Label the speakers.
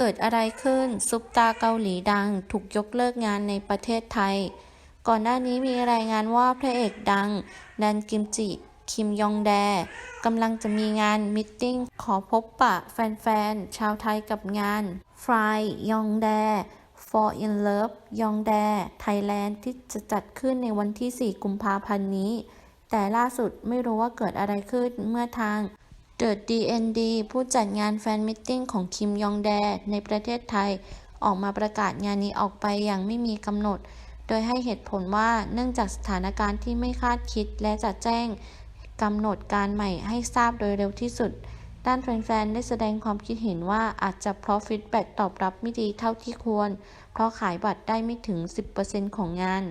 Speaker 1: เกิดอะไรขึ้น ซุปตาเกาหลีดัง ถูกยกเลิกงานในประเทศไทย ก่อนหน้านี้มีรายงานว่าพระเอกดัง ดันกิมจิ คิมยองแดกำลังจะมีงานมิทติ้งขอพบปะแฟนๆ ชาวไทยกับงาน Fly ยองแด For in Love ยองแด Thailand ที่จะจัดขึ้นในวันที่ 4 กุมภาพันธ์นี้ แต่ล่าสุดไม่รู้ว่าเกิดอะไรขึ้นเมื่อทาง The DND ผู้จัดงานแฟนมิทติ้งของคิมยองแด ในประเทศไทย ออกมาประกาศงานนี้ออกไปอย่างไม่มีกำหนด โดยให้เหตุผลว่าเนื่องจากสถานการณ์ที่ไม่คาดคิดและจะแจ้งกำหนดการใหม่ให้ทราบโดยเร็วที่สุด ด้านแฟนๆได้แสดงความคิดเห็นว่าอาจจะเพราะฟีดแบ็ตอบรับไม่ดีเท่าที่ควร เพราะขายบัตรได้ไม่ถึง 10%ของงาน